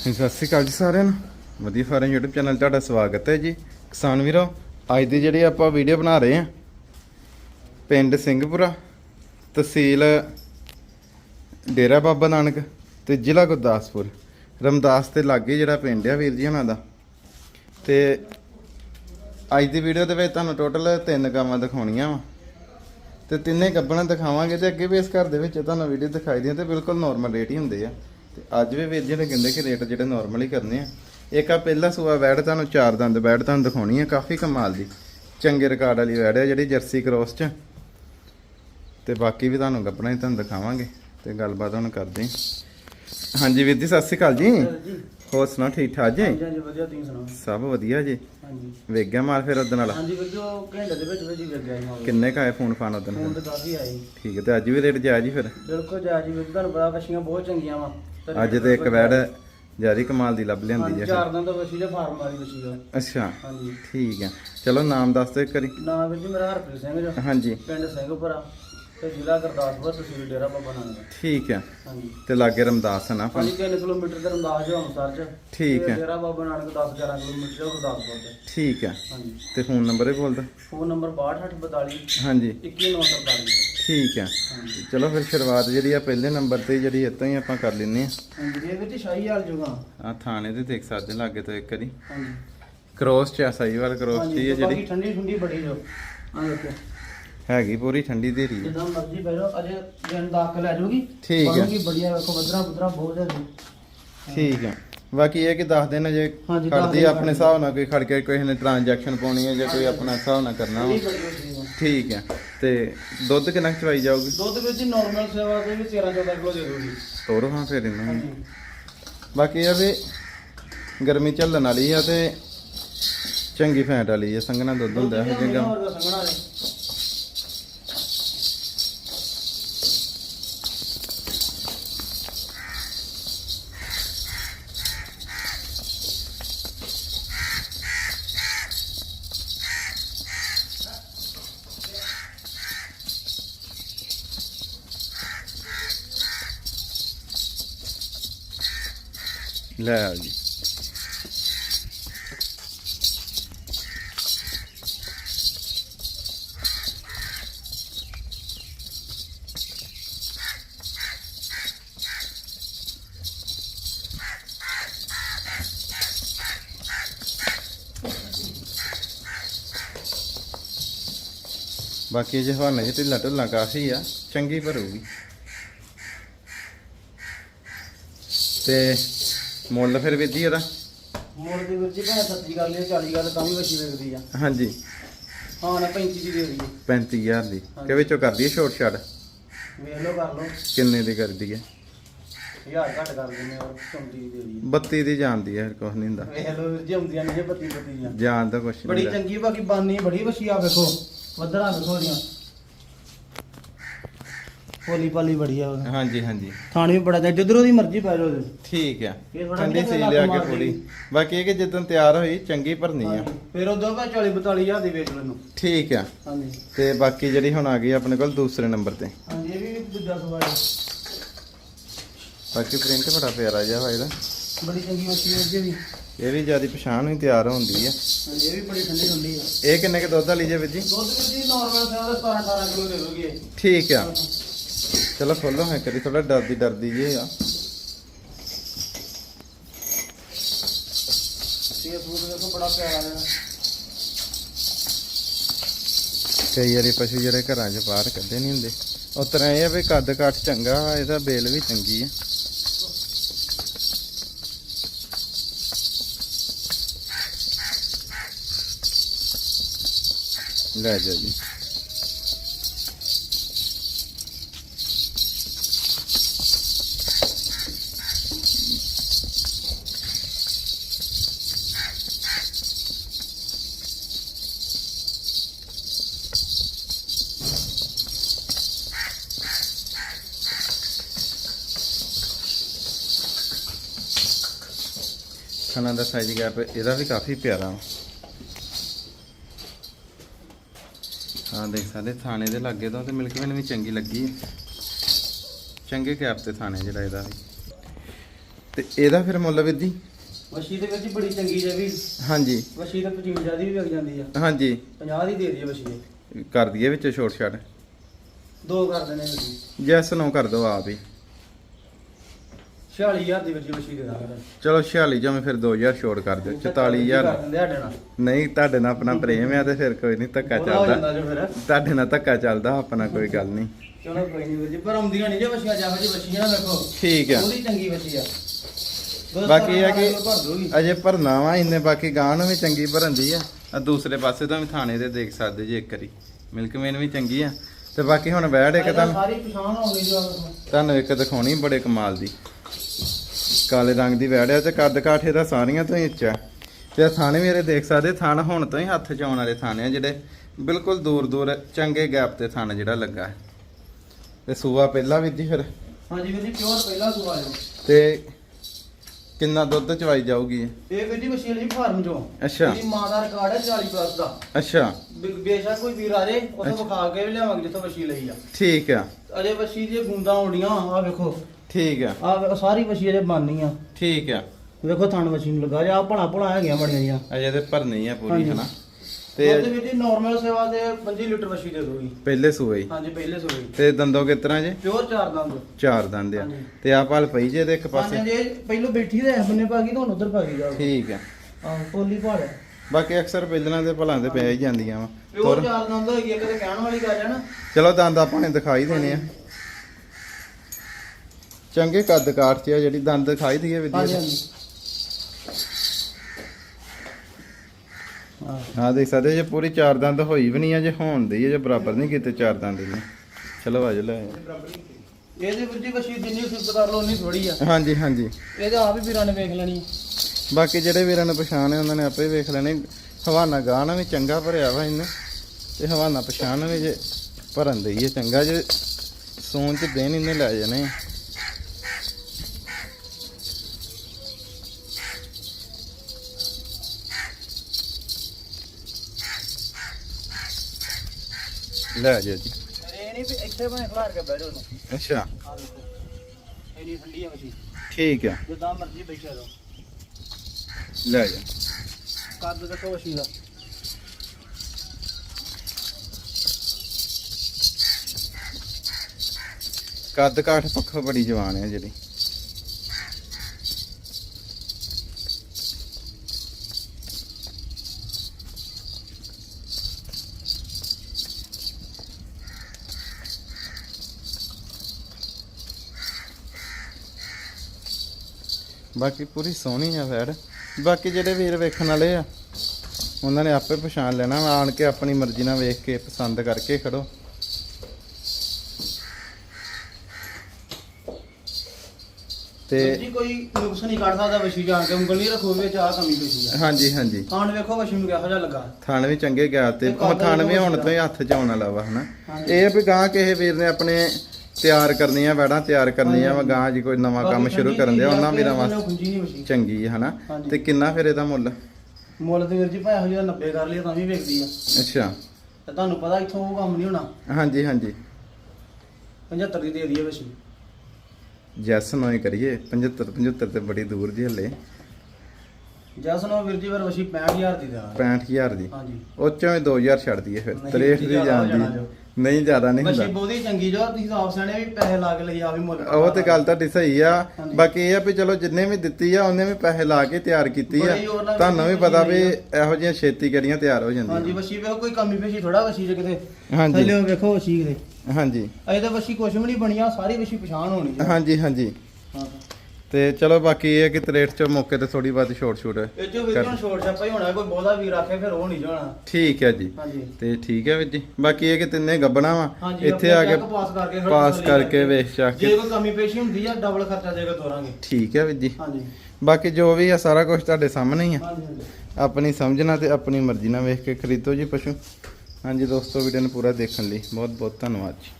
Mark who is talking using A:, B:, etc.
A: ਸਤਿ ਸ਼੍ਰੀ ਅਕਾਲ ਜੀ ਸਾਰਿਆਂ ਨੂੰ। ਵਧੀਆ ਫਾਰਮ YouTube ਚੈਨਲ ਤੁਹਾਡਾ ਸਵਾਗਤ ਹੈ ਜੀ। ਕਿਸਾਨ ਵੀਰੋ, ਅੱਜ ਦੀ ਜਿਹੜੀ ਆਪਾਂ ਵੀਡੀਓ ਬਣਾ ਰਹੇ ਹਾਂ, ਪਿੰਡ ਸਿੰਘਪੁਰਾ, ਤਹਿਸੀਲ ਡੇਰਾ ਬਾਬਾ ਨਾਨਕ ਤੇ ਜ਼ਿਲ੍ਹਾ ਗੁਰਦਾਸਪੁਰ। ਰਮਦਾਸ ਤੇ ਲਾਗੇ ਜਿਹੜਾ ਪਿੰਡ ਆ ਵੀਰ ਜੀ ਉਹਨਾਂ ਦਾ। ਤੇ ਅੱਜ ਦੀ ਵੀਡੀਓ ਦੇ ਵਿੱਚ ਤੁਹਾਨੂੰ ਟੋਟਲ ਤਿੰਨ ਗਾਵਾਂ ਦਿਖਾਉਣੀਆਂ ਵਾ। ਤੇ ਤਿੰਨੇ ਗੱਬਣਾ ਦਿਖਾਵਾਂਗੇ ਤੇ ਅੱਗੇ ਵੀ ਇਸ ਘਰ ਦੇ ਵਿੱਚ ਤੁਹਾਨੂੰ ਵੀਡੀਓ ਦਿਖਾਈ ਦੀਆਂ ਤੇ ਬਿਲਕੁਲ ਨੋਰਮਲ ਰੇਟ ਹੀ ਹੁੰਦੇ ਆ। ਤੇ ਅੱਜ ਵੀ ਵੀਰ ਜਿਹੜੇ ਕਹਿੰਦੇ ਕਿ ਰੇਟ ਜਿਹੜੇ ਨਾਰਮਲ ਹੀ ਕਰਨੇ ਆ। ਇੱਕ ਆ ਪਹਿਲਾ ਸੂਆ ਵੈੜ ਤੁਹਾਨੂੰ ਚਾਰ ਦੰਦ ਵੈੜ ਤੁਹਾਨੂੰ ਦਿਖਾਉਣੀ ਆ ਕਾਫੀ ਕਮਾਲ ਦੀ। ਚੰਗੇ ਰਿਕਾਰਡ ਵਾਲੀ ਵੈੜ ਆ ਜਿਹੜੀ ਜਰਸੀ ਕ੍ਰੋਸ ਚ। ਤੇ ਬਾਕੀ ਵੀ ਤੁਹਾਨੂੰ ਗੱਬਣਾ ਹੀ ਤੁਹਾਨੂੰ ਦਿਖਾਵਾਂਗੇ ਤੇ ਗੱਲਬਾਤ ਹੁਣ ਕਰਦੇ ਹਾਂ। ਹਾਂਜੀ ਵੀਰ ਜੀ ਸਤਿ ਸ਼੍ਰੀ ਅਕਾਲ ਜੀ।
B: ਜੀ।
A: ਹੋਰ ਸੁਣਾ ਠੀਕ ਠਾਕ ਜੀ?
B: ਹਾਂਜੀ ਹਾਂਜੀ ਵਧੀਆ ਤੁਸੀਂ ਸੁਣਾਓ?
A: ਸਭ ਵਧੀਆ ਜੀ।
B: ਹਾਂਜੀ।
A: ਵੇਖ ਗਿਆ ਮਾਲ ਫਿਰ ਉਦੋਂ ਵਾਲਾ
B: ਹਾਂਜੀ ਵੀਰ ਜੋ ਘੰਟੇ ਦੇ ਵਿੱਚ ਵਿੱਚ ਹੀ ਲੱਗ ਗਿਆ ਸੀ ਮਾਲ।
A: ਕਿੰਨੇ ਕਾਏ ਫੋਨ ਫਾਨ ਉਦੋਂ
B: ਫੋਨ ਤੇ ਕਾਫੀ ਆਏ।
A: ਠੀਕ ਹੈ ਤੇ ਅੱਜ ਵੀ ਰੇਟ ਜਾਇਜ਼ ਹੀ ਫਿਰ?
B: ਬਿਲਕੁਲ ਜਾ ਜੀ ਵੀਰ ਤੁਹਾਨੂੰ ਪਤਾ ਵਸ਼ੀਆਂ ਬਹੁਤ ਚੰਗੀਆਂ ਵਾ।
A: ਅੱਜ ਤੇ ਇੱਕ ਵੈੜ ਜਾਰੀ ਕਮਾਲ ਦੀ ਲੱਭ ਲਿਆਂਦੀ ਹੈ
B: ਚਾਰ ਦਿਨ ਤੋਂ ਵਸ਼ੀ ਦੇ ਫਾਰਮ ਵਾਲੀ ਵਸ਼ੀ ਦਾ
A: ਅੱਛਾ
B: ਹਾਂਜੀ।
A: ਠੀਕ ਹੈ ਚਲੋ ਨਾਮ ਦੱਸ ਦਿਓ ਇੱਕ ਵਾਰੀ।
B: ਜੀ ਮੇਰਾ ਹਰਪ੍ਰੀਤ ਸਿੰਘ ਜੀ
A: ਹਾਂਜੀ।
B: ਪਿੰਡ ਸਿੰਘਪੁਰਾ ਤੇ ਜ਼ਿਲ੍ਹਾ ਗੁਰਦਾਸਪੁਰ ਤਹਿਸੀਲ ਡੇਰਾ ਬਾਬਾ ਨਾਨਕ
A: ਠੀਕ ਹੈ।
B: ਹਾਂਜੀ।
A: ਤੇ ਲਾਗੇ ਰਮਦਾਸ ਹੈ ਨਾ ਆਪਾਂ
B: ਹਾਂਜੀ 3 ਕਿਲੋਮੀਟਰ ਦੇ ਰੰਦਾਸ ਜੋ ਅੰਮ੍ਰਿਤਸਰ ਚ।
A: ਠੀਕ
B: ਤੇ
A: ਹੈ।
B: ਡੇਰਾ ਬਾਬਾ ਨਾਨਕ 10 11 ਕਿਲੋਮੀਟਰ ਜੋ ਗੁਰਦਾਸਪੁਰ ਚ।
A: ਠੀਕ ਹੈ।
B: ਹਾਂਜੀ।
A: ਤੇ ਫੋਨ ਨੰਬਰ ਹੀ ਬੋਲ ਦਿਓ
B: ਫੋਨ ਨੰਬਰ 6242
A: ਹਾਂਜੀ।
B: 21947
A: ਠੀਕ ਹੈ।
B: ਹਾਂਜੀ।
A: ਚਲੋ ਫਿਰ ਸ਼ੁਰੂਆਤ ਜਿਹੜੀ ਆ ਪਹਿਲੇ ਨੰਬਰ ਤੇ ਜਿਹੜੀ ਇੱਥੋਂ ਹੀ ਆਪਾਂ ਕਰ ਲੈਨੇ
B: ਹਾਂਜੀ ਇਹ ਵਿੱਚ ਸ਼ਾਹੀ ਹਾਲ ਜੁਗਾ
A: ਆ ਆ ਥਾਣੇ ਤੇ ਦੇਖ ਸਕਦੇ ਲਾਗੇ ਤੋਂ ਇੱਕ ਵਾਰੀ
B: ਹਾਂਜੀ।
A: ਕ੍ਰੋਸ ਚ ਆ ਸਾਈਵਾਲ ਕ੍ਰੋਸ ਚ ਹੀ
B: ਹਾਂਜੀ, ਬਾਕੀ
A: ਜਿਹੜੀ।
B: ਠੰਡੀ ਠੰਡੀ ਬੜੀ ਜੋ। ਆ ਦੇਖੋ।
A: ਹੈਗੀ ਪੂਰੀ ਠੰਡੀ ਧੀਰੀ ਹੈ
B: ਜਿੱਦਾਂ ਮਰਜ਼ੀ ਬੈਠੋ ਅਜੇ ਦਿਨ ਦਾਖਲ ਆ ਜਾਊਗੀ
A: ਠੀਕ ਹੈ।
B: ਬਣੂਗੀ ਬੜੀਆ ਵੇਖੋ ਬਦਰਾ ਬਦਰਾ ਬਹੁਤ ਹੈ
A: ਠੀਕ ਹੈ ਬਾਕੀ ਇਹ ਕਿ ਦੱਸ ਦੇਣਾ ਜੇ
B: ਹਾਂਜੀ, ਦੱਸ
A: ਖੜਦੀ
B: ਦੇਣਾ।
A: ਆਪਣੇ ਹਿਸਾਬ ਨਾਲ ਕੋਈ ਖੜ ਕੇ ਕਿਸੇ ਨੇ ਟ੍ਰਾਂਜੈਕਸ਼ਨ ਪਾਉਣੀ ਹੈ ਜਾਂ ਕੋਈ ਆਪਣਾ ਹਿਸਾਬ ਨਾਲ ਕਰਨਾ ਵਾ।
B: ਬੜੀ।
A: ਠੀਕ ਹੈ ਤੇ ਦੁੱਧ ਕਿੰਨਾ ਕੁ ਚਵਾਈ ਜਾਊਗੀ?
B: ਦੁੱਧ ਵਿੱਚ ਨਾਰਮਲ ਸੇਵਾ ਤੇ ਵੀ 13 14 ਕਿਲੋ ਦੇ ਦੂਗੀ
A: ਤੋਰੋ ਹਾਂ ਫਿਰ ਇਹਨੂੰ।
B: ਹਾਂਜੀ।
A: ਬਾਕੀ ਇਹ ਵੀ ਗਰਮੀ ਝੱਲਣ ਵਾਲੀ ਆ ਤੇ ਚੰਗੀ ਫੈਂਟ ਵਾਲੀ ਆ ਸੰਘਣਾ ਦੁੱਧ ਹੁੰਦਾ ਹੈ ਜਿੰਗਾ
B: ਹੋਰ ਦਾ ਸੰਘਣਾ ਦੇ
A: ਲੈ ਆ ਜੀ। ਬਾਕੀ ਜੇ ਹਵਾਨੇ ਚ ਢਿੱਲਾ ਢੁੱਲਾ ਕਾਫੀ ਆ ਚੰਗੀ ਭਰੂਗੀ ਤੇ ਮੁੱਲ ਫਿਰ ਵਿਧੀ ਇਹਦਾ
B: ਮੋੜ ਦੇ ਵਿੱਚ ਭਾਵੇਂ 30 ਕਰ ਲਿਓ 40 ਕਰ ਤਾਂ ਵੀ ਵੱਡੀ ਵੇਖਦੀ ਆ।
A: ਹਾਂਜੀ।
B: ਹਾਂ ਨਾ 35 ਦੀ ਦੇ ਦਈਏ।
A: 35000 ਦੀ। ਕਿ ਵਿੱਚੋਂ ਕਰਦੀ ਹੈ ਛੋਟ ਛਾੜ
B: ਵੇਖ ਲਓ ਕਰ ਲਓ।
A: ਕਿੰਨੇ ਦੀ ਕਰਦੀ ਹੈ
B: ਹਜ਼ਾਰ ਘੱਟ ਕਰ ਦਿੰਦੇ ਆ 34 ਦੀ ਦੇ ਦਈਏ।
A: 32 ਦੀ ਜਾਂਦੀ ਹੈ ਕੁਝ ਨਹੀਂ ਹੁੰਦਾ।
B: ਵੇਖ ਲਓ ਵੀਰ ਜੀ ਆਉਂਦੀਆਂ ਨਹੀਂ 32 32 ਦੀਆਂ
A: ਜਾਣ ਦਾ ਕੁਝ
B: ਬੜੀ
A: ਨਹੀਂ
B: ਚੰਗੀ ਬਾਕੀ ਬਾਨੀ ਬੜੀ ਵਸੀ ਆ ਵੇਖੋ। ਵਧਰਾ ਵੇਖੋ ਦੀਆਂ ਪੋਲੀ ਪਾਲੀ ਬੜੀ ਆ।
A: ਹਾਂਜੀ ਹਾਂਜੀ।
B: ਥਾਣੀ ਵੀ ਬੜਾ ਜਾ ਜਿੱਧਰੋਂ ਦੀ ਮਰਜ਼ੀ ਪੈ ਜਾਓ।
A: ਠੀਕ ਹੈ
B: ਇਹ ਥੋੜ੍ਹਾ
A: ਠੰਡੀ ਸੀ ਲਿਆ ਕੇ
B: ਦੇਗੀ।
A: ਬਾਕੀ ਇਹ ਕਿ ਜਦੋਂ ਤਿਆਰ ਹੋਈ ਚੰਗੀ ਭਰਨੀ ਆ।
B: ਫਿਰ ਉਹ ਦੋ 40 42 ਹਜ਼ਾਰ ਦੀ ਵੇਚ ਲੈਨੂੰ
A: ਠੀਕ ਆ।
B: ਹਾਂਜੀ।
A: ਤੇ ਬਾਕੀ ਜਿਹੜੀ ਹੁਣ ਆ ਗਈ ਆਪਣੇ ਕੋਲ ਦੂਸਰੇ ਨੰਬਰ ਤੇ।
B: ਹਾਂਜੀ ਇਹ ਵੀ ਦੂਜਾ ਸਵਾਲ ਹੈ।
A: ਬਾਕੀ ਪ੍ਰਿੰਟ ਬੜਾ ਪਿਆਰਾ ਜਿਹਾ ਵਾ ਇਹਦਾ।
B: ਬੜੀ ਚੰਗੀ ਵਸੀ ਹੈ ਜੀ ਵੀ
A: ਇਹ ਵੀ ਜਿਆਦੀ ਪਛਾਣ ਹੋਈ ਤਿਆਰ ਹੁੰਦੀ ਆ।
B: ਹਾਂਜੀ ਇਹ ਵੀ ਬੜੀ ਠੰਡੀ ਹੁੰਦੀ ਆ।
A: ਇਹ ਕਿੰਨੇ ਕ ਦੁੱਧ ਵਾਲੀ ਜੇ ਵੀਰ ਜੀ?
B: ਦੁੱਧ ਵਿੱਚ ਜੀ ਨਾਰਮਲ ਦਾ 17 18 ਕਿਲੋ ਦੇ ਦੋਗੇ
A: ਠੀਕ ਆ। ਚਲੋ ਖੋਲੋ ਹੈ ਕਰੀ ਥੋੜਾ ਡਰਦੀ ਡਰਦੀ ਜੇ ਆ।
B: ਇਹ ਫੂਡ ਦੇਖੋ ਬੜਾ ਪਿਆਰਾ
A: ਕਈ ਵਾਰੀ ਪਸ਼ੂ ਜਿਹੜੇ ਘਰਾਂ 'ਚ ਬਾਹਰ ਕੱਢੇ ਨਹੀਂ ਹੁੰਦੇ। ਉਸ ਤਰ੍ਹਾਂ ਇਹ ਆ ਵੀ ਕੱਦ ਕਾਠ ਚੰਗਾ ਇਹਦਾ ਬੇਲ ਵੀ ਚੰਗੀ ਆ। ਲੈ ਜਾ ਜੀ। ਖਾਣਾ ਦਾ ਸਾਈਜ਼ ਗੈਪ ਇਹਦਾ ਵੀ ਕਾਫੀ ਪਿਆਰਾ। ਹਾਂ ਦੇਖ ਸਕਦੇ ਥਾਣੇ ਦੇ ਲੱਗੇ ਤੋਂ ਤੇ ਮਿਲਕ ਮੈਨੂੰ ਵੀ ਚੰਗੀ ਲੱਗੀ। ਚੰਗੇ ਗੈਪ ਤੇ ਥਾਣੇ ਜਿਹੜਾ ਇਹਦਾ ਵੀ। ਤੇ ਇਹਦਾ ਫਿਰ ਮੁੱਲ ਵੀਰ ਜੀ
B: ਦੇ ਵਿੱਚ ਬੜੀ ਚੰਗੀ ਜੇ ਵੀ।
A: ਹਾਂਜੀ।
B: ਵਸ਼ੀ ਤੇ 55 ਦੀ ਵੀ ਵਿਕ ਜਾਂਦੀ ਆ।
A: ਹਾਂਜੀ।
B: 50 ਦੀ ਦੇ ਦਈਏ ਦੇ।
A: ਕਰ ਦਈਏ ਵਿੱਚ ਛੋਟ ਛਾਟ
B: ਦੋ ਕਰ ਦੇਣੇ
A: ਜੈਸ ਨੂੰ ਕਰ ਦਿਓ ਆਪ ਹੀ।
B: 46000 ਦੀ ਵਸ਼ੀ ਵਸ਼ੀ ਦੇ ਦਾਂਗੇ
A: ਚਲੋ 46 ਜਿਵੇਂ ਫਿਰ 2000 ਛੋਟ ਕਰ ਦਿਓ 44000
B: ਕਰ ਦਿੰਦੇ ਸਾਡੇ ਨਾਲ।
A: ਨਹੀਂ ਤੁਹਾਡੇ ਨਾਲ ਆਪਣਾ ਪ੍ਰੇਮ ਆ ਤੇ ਫਿਰ ਕੋਈ ਨਹੀਂ ਧੱਕਾ
B: ਹੋ
A: ਚੱਲਦਾ। ਤੁਹਾਡੇ ਨਾਲ ਧੱਕਾ ਚੱਲਦਾ ਆਪਣਾ ਕੋਈ ਗੱਲ ਨਹੀਂ।
B: ਚਲੋ ਕੋਈ ਨਹੀਂ ਵੀਰ ਜੀ ਪਰ ਆਉਂਦੀਆਂ ਨਹੀਂ ਜੇ ਵਸ਼ੀਆਂ ਜਾ ਜੀ ਵਸ਼ੀਆਂ ਵੇਖੋ
A: ਠੀਕ ਆ।
B: ਉਹਦੀ ਚੰਗੀ ਵਸ਼ੀ ਆ।
A: ਬਾਕੀ ਇਹ ਆ ਕਿ। ਅਜੇ ਭਰਨਾ ਵਾ ਇੰਨੇ ਬਾਕੀ ਗਾਂ ਨੂੰ ਵੀ ਚੰਗੀ ਭਰਨਦੀ ਆ। ਆ ਦੂਸਰੇ ਪਾਸੇ ਤੋਂ ਵੀ ਥਾਣੇ ਦੇ ਦੇਖ ਸਕਦੇ ਜੀ ਇੱਕ ਵਾਰੀ। ਮਿਲਕਮੇਨ ਵੀ ਚੰਗੀ ਆ। ਤੇ ਬਾਕੀ ਹੁਣ ਵੈੜ ਇੱਕ ਤੁਹਾਨੂੰ
B: ਸਾਰੀ ਪਛਾਣ ਆਪ ਨੂੰ।
A: ਤੁਹਾਨੂੰ ਇੱਕ ਦਿਖਾਉਣੀ ਬੜੇ ਕਮਾਲ ਦੀ। ਕਾਲੇ ਰੰਗ ਦੀ ਵੈੜ ਤੇ ਕੱਦ ਕਾਠੇ ਦਾ ਸਾਰੀਆਂ ਤੋਂ ਹੀ ਉੱਚਾ ਤੇ ਥਾਣੇ ਇਹਦੇ ਦੇਖ ਸਕਦੇ ਥਣ ਹੁਣ ਤੋਂ ਹੀ ਹੱਥ ਚ ਆਉਣ ਵਾਲੇ ਥਾਣੇ ਆ ਜਿਹੜੇ ਬਿਲਕੁਲ ਦੂਰ ਦੂਰ ਚੰਗੇ ਗੈਪ ਤੇ ਥਣ ਜਿਹੜਾ ਲੱਗਾ ਹੈ। ਤੇ ਸੂਆ ਪਹਿਲਾਂ ਵੀ ਜੀ ਫਿਰ?
B: ਹਾਂਜੀ ਵੀਰ ਜੀ ਪਿਓਰ ਪਹਿਲਾ ਸੁਆ ਜੋ।
A: ਤੇ ਕਿੰਨਾ ਦੁੱਧ ਚਵਾਈ ਜਾਊਗੀ? ਇਹ?
B: ਵੀਰ ਜੀ ਵਸ਼ੀ ਲਈ ਫਾਰਮ ਚੋਂ।
A: ਅੱਛਾ।
B: ਇਹਦੀ ਮਾਂ ਦਾ ਰਿਕਾਰਡ ਹੈ 40 ਪਲੱਸ ਦਾ।
A: ਅੱਛਾ।
B: ਬੇਸ਼ੱਕ ਕੋਈ ਵੀਰ ਆ ਜੇ ਉੱਥੇ। ਵਿਖਾ ਕੇ ਵੀ ਲਿਆਵਾਂਗੇ ਜਿੱਥੋਂ ਵਸ਼ੀ ਲਈ ਆ।
A: ਠੀਕ ਆ।
B: ਅਜੇ ਵਸ਼ੀ ਦੀਆਂ ਗੁੰਦਾਂ ਆਉਂਦੀਆਂ ਆ ਵੇਖੋ।
A: ਠੀਕ ਆ।
B: ਆ ਸਾਰੀ ਵਸ਼ੀ ਅਜੇ ਬਣਨੀ ਆ।
A: ਠੀਕ ਆ।
B: ਵੇਖੋ ਥਣ ਵਸ਼ੀ ਨੂੰ ਲੱਗਾ ਜਾ ਭਲਾ ਭਲਾ ਹੈਗੀਆਂ ਬੜੀਆਂ ਜੀਆਂ
A: ਅਜੇ ਤੇ ਭਰਨੀ ਆ ਪੂਰੀ
B: ਹਾਂਜੀ।
A: ਹਨਾ?
B: ਤੇ
A: ਤੇ
B: ਵੀਰ ਜੀ ਨਾਰਮਲ ਸੇਵਾ ਦੇ 25 ਲੀਟਰ ਵਸ਼ੀ ਦੇ ਦੋਗੀ
A: ਪਹਿਲੇ ਸੂਏ ਹੀ।
B: ਹਾਂਜੀ ਪਹਿਲੇ ਸੂਈ
A: ਤੇ ਦੰਦੋਂ ਕਿਸ ਤਰ੍ਹਾਂ ਜੇ?
B: ਪਿਓਰ ਚਾਰ ਦੰਦ।
A: ਚਾਰ ਦੰਦ ਆ।
B: ਹਾਂਜੀ।
A: ਤੇ ਆ ਪਲ ਪਈ ਜੇ ਦੇ ਇੱਕ
B: ਪਾਸੇ?
A: ਪਾਸੇ
B: ਜੇ ਪਹਿਲੋਂ ਬੈਠੀ ਦੇ ਬੰਨੇ ਪਾ ਗਈ ਤੁਹਾਨੂੰ ਉਧਰ ਪਾ ਗਈ ਜਾ।
A: ਠੀਕ ਆ।
B: ਆ ਪੋਲੀ ਭਾਲ
A: ਬਾਕੀ ਅਕਸਰ ਪਹਿਲਾਂ ਦੇ ਭਲਾਂ ਦੇ ਪੈ ਹੀ ਜਾਂਦੀਆਂ ਵਾ।
B: ਪਿਓਰ ਚਾਰ ਦੰਦ ਹੋਈ ਇੱਕ ਤੇ ਕਹਿਣ ਵਾਲੀ ਗੱਲ ਹੈ ਨਾ।
A: ਚਲੋ ਦੰਦ ਆਪਾਂ ਨੇ ਦਿਖਾਈ ਦੇਣੇ ਆ। ਚੰਗੇ ਕੱਦ ਕਾਠ ਚ ਆ ਜਿਹੜੀ ਦੰਦ ਦਿਖਾਈ ਦਈਏ
B: ਹਾਂਜੀ
A: ਵਿਦਿਆ
B: ਹਾਂਜੀ ਹਾਂ
A: ਹਾਂ ਦੇਖ ਸਕਦੇ ਜੇ ਪੂਰੀ ਚਾਰ ਦੰਦ ਹੋਈ ਵੀ ਨਹੀਂ ਆ ਜੇ ਹੋਣ ਦੀ ਆ ਜੇ ਬਰਾਬਰ ਨਹੀਂ ਕੀਤੇ ਚਾਰ ਦੰਦ ਨੇ ਚਲੋ ਆਜੋ ਲੈ ਆਓ।
B: ਇਹਦੇ ਜੀ ਵਸ਼ੀ ਜਿੰਨੀ ਸਿਫਤ ਕਰ ਲਓ ਉਨੀ ਥੋੜੀ ਆ।
A: ਹਾਂਜੀ ਹਾਂਜੀ।
B: ਇਹਦੇ ਆਪ ਹੀ ਵੀਰਾਂ ਨੇ ਵੇਖ ਲੈਣੀ
A: ਬਾਕੀ ਜਿਹੜੇ ਵੀਰਾਂ ਨੂੰ ਪਛਾਣ ਹੈ ਉਹਨਾਂ ਨੇ ਆਪੇ ਵੇਖ ਲੈਣੇ। ਹਵਾਨਾ ਗਾਣਾ ਵੀ ਚੰਗਾ ਭਰਿਆ ਵਾ ਇਹਨੇ ਤੇ ਹਵਾਨਾ ਪਛਾਣ ਵੀ ਜੇ ਭਰਨ ਦੀ ਹੈ ਚੰਗਾ ਜੇ ਸੋਨ ਚ ਦਿਨ ਇਹਨੇ ਲੈ ਜਾਣੇ ਆ। ਲੈ ਜਾ ਜੀ।
B: ਇਹ ਨਹੀਂ ਵੀ ਇੱਥੇ ਬਣੇ ਖਲਾਰ ਕੇ ਜਾਓ ਇਹਨੂੰ।
A: ਅੱਛਾ।
B: ਦੇਖੋ ਇੰਨੀ ਠੰਡੀ ਆ ਵਸ਼ੀ
A: ਠੀਕ ਆ।
B: ਜਿੱਦਾਂ ਮਰਜ਼ੀ ਬੈਠੇ ਰਹੋ।
A: ਲੈ ਜਾ।
B: ਕੱਦ ਦੇਖੋ ਵਸ਼ੀ ਦਾ।
A: ਕੱਦ ਕਾਠ ਪੱਖੋਂ ਬੜੀ ਜਵਾਨ ਹੈ ਜਿਹੜੀ। ਬਾਕੀ ਪੂਰੀ ਸੋਹਣੀ ਆ ਵੈੜ। ਬਾਕੀ ਜਿਹੜੇ ਵੀਰ ਵੇਖਣ ਵਾਲੇ ਆ ਉਹਨਾਂ ਨੇ ਆਪੇ ਪਛਾਣ ਲੈਣਾ ਆਣ ਕੇ ਆਪਣੀ ਮਰਜ਼ੀ ਨਾਲ ਵੇਖ ਕੇ ਪਸੰਦ ਕਰਕੇ ਖੜੋ। ਤੇ
B: ਜੀ ਕੋਈ ਨੁਕਸ ਨਹੀਂ ਕੱਢ ਸਕਦਾ ਵਸ਼ੀ ਜਾਣ ਕੇ ਉਂਗਲ ਨਹੀਂ ਰੱਖੋ ਵਿੱਚ ਆ ਕਮੀ ਪੇਸ਼ੀ ਆ
A: ਹਾਂਜੀ ਹਾਂਜੀ।
B: ਖਾਣ ਵੇਖੋ ਵਸ਼ੀ ਨੂੰ ਕਿਹੋ ਜਿਹਾ ਲੱਗਾ।
A: ਥਣ ਵੀ ਚੰਗੇ ਗਿਆ ਤੇ ਥਣ ਵੀ ਹੁਣ ਤੋਂ ਹੀ ਹੱਥ ਚ ਆਉਣ ਵਾਲਾ ਵਾ ਹਨਾ। ਇਹ ਵੀ ਗਾਂ ਕਿਸੇ ਵੀਰ ਨੇ ਆਪਣੇ ਤਿਆਰ ਕਰਨੀਆਂ ਵੈੜਾਂ ਤਿਆਰ ਕਰਨੀਆਂ ਵਾ। ਗਾਂ ਜੀ ਕੋਈ ਨਵਾਂ ਕੰਮ ਸ਼ੁਰੂ ਕਰਨ ਦੇ ਉਹਨਾਂ ਵੀਰਾਂ
B: ਕਿਸੇ ਨੂੰ
A: ਵਾਸਤੇ
B: ਖੁੰਝੀ ਨਹੀਂ ਵਸ਼ੀ
A: ਚੰਗੀ ਹੈ ਹਨਾ। ਤੇ ਕਿੰਨਾ ਫਿਰ ਇਹਦਾ ਮੁੱਲ?
B: ਮੁੱਲ ਤੇ ਵੀਰ ਜੀ ਭਾਵੇਂ ਜਿਹਾ 90 ਕਰ ਲਿਆ ਤਾਂ ਵੀ ਵੇਖਦੀ ਆ।
A: ਅੱਛਾ।
B: ਤੇ ਤੁਹਾਨੂੰ ਪਤਾ ਇੱਥੋਂ ਉਹ ਕੰਮ ਨਹੀਂ ਹੋਣਾ।
A: ਹਾਂਜੀ ਹਾਂਜੀ।
B: 75 ਦੀ ਦੇ ਦਈਏ ਵਸ਼ੀ
A: ਜੈਸ ਨੂੰ ਹੀ ਕਰੀਏ 75 75 ਤੇ ਬੜੀ ਦੂਰ ਜੀ ਹਲੇ।
B: ਜਸ ਨੂੰ ਵੀਰ ਜੀ ਫਿਰ ਵਸ਼ੀ 65000 ਦੀ ਦੇਣਾ
A: 65000 ਦੀ।
B: ਹਾਂਜੀ।
A: ਉਹ ਚੋਂ ਹੀ 2000 ਛੱਡ ਦਈਏ ਫਿਰ
B: ਨਹੀਂ,
A: 63 ਦੀ
B: ਹੋ
A: ਜਾਂਦੀ। ਨਹੀਂ ਜ਼ਿਆਦਾ ਨਹੀਂ ਹੁੰਦਾ।
B: ਬਹੁਤੀ ਚੰਗੀ ਜੋ ਤੁਸੀਂ ਆਪ ਸਿਆਣੇ ਵੀ ਪੈਸੇ ਲਾ ਕੇ ਲਈ ਆ ਵੀ ਮੁੱਲ
A: ਉਹ ਤੇ ਗੱਲ ਤੁਹਾਡੀ ਸਹੀ ਆ।
B: ਹਾਂਜੀ।
A: ਬਾਕੀ ਇਹ ਆ ਵੀ ਚਲੋ ਜਿੰਨੇ ਵੀ ਦਿੱਤੀ ਆ ਉਹਨੇ ਵੀ ਪੈਸੇ ਲਾ ਕੇ ਤਿਆਰ ਕੀਤੀ ਆ।
B: ਬੜੀ
A: ਤੁਹਾਨੂੰ ਵੀ ਪਤਾ ਵੀ ਇਹੋ ਜਿਹੀਆਂ ਛੇਤੀ ਕਿਹੜੀਆਂ ਤਿਆਰ ਹੋ
B: ਹਾਂਜੀ
A: ਜਾਂਦੀਆਂ
B: ਵੇਖੋ ਕੋਈ ਕਮੀ ਪੇਸ਼ੀ ਥੋੜਾ ਵਸ਼ੀ ਚ ਕਿਤੇ।
A: ਹਾਂਜੀ।
B: ਥੱਲੇ ਵੇਖੋ ਵਸ਼ੀ ਕਿਤੇ।
A: ਹਾਂਜੀ।
B: ਅਜੇ ਤਾਂ ਵਸ਼ੀ ਕੁਛ ਵੀ ਨਹੀਂ ਬਣੀਆਂ ਸਾਰੀ ਵਸ਼ੀ ਪਛਾਣ ਹੋਣੀ ਜੀ।
A: ਹਾਂਜੀ ਹਾਂਜੀ।
B: ਹਾਂ।
A: ਤੇ ਚਲੋ ਬਾਕੀ ਇਹ ਹੈ ਕਿ ਤਰੇਟ ਚ ਮੌਕੇ ਤੇ ਥੋੜੀ ਬਾਤ ਛੋਟ ਛੋਟ
B: ਇਹ ਜੋ ਵੀਰ ਜੀ ਛੋੜ ਛਾਪਾ ਹੀ ਹੋਣਾ ਕੋਈ ਬਹੁਤਾ ਵੀਰ ਆਖੇ ਫਿਰ ਉਹ ਨਹੀਂ ਜਾਣਾ।
A: ਠੀਕ ਹੈ ਜੀ।
B: ਹਾਂਜੀ।
A: ਤੇ ਠੀਕ ਹੈ ਵੀਰ ਜੀ। ਬਾਕੀ ਇਹ ਕਿ ਤਿੰਨੇ ਗੱਬਣਾ ਵਾ ਇੱਥੇ ਆ ਕੇ
B: ਪਾਸ ਕਰਕੇ
A: ਪਾਸ ਕਰਕੇ ਵੇਖ
B: ਜੇ
A: ਕੇ।
B: ਕੋਈ ਕਮੀ ਪੇਸ਼ੀ ਹੁੰਦੀ ਆ ਡਬਲ ਖਰਚਾ ਦੇ ਕੇ ਤੋਰਾਂਗੇ।
A: ਠੀਕ ਹੈ ਵੀਰ ਜੀ।
B: ਹਾਂਜੀ।
A: ਬਾਕੀ ਜੋ ਵੀ ਆ ਸਾਰਾ ਕੁਝ ਤੁਹਾਡੇ ਸਾਹਮਣੇ ਹੀ ਆ। ਆਪਣੀ ਸਮਝਣਾ ਤੇ ਆਪਣੀ ਮਰਜ਼ੀ ਨਾਲ ਵੇਖ ਕੇ ਖਰੀਦੋ ਜੀ ਪਸ਼ੂ। ਹਾਂਜੀ ਦੋਸਤੋ ਵੀਡੀਓ ਨੂੰ ਪੂਰਾ ਦੇਖਣ ਲਈ ਬਹੁਤ ਬਹੁਤ ਧੰਨਵਾਦ ਜੀ।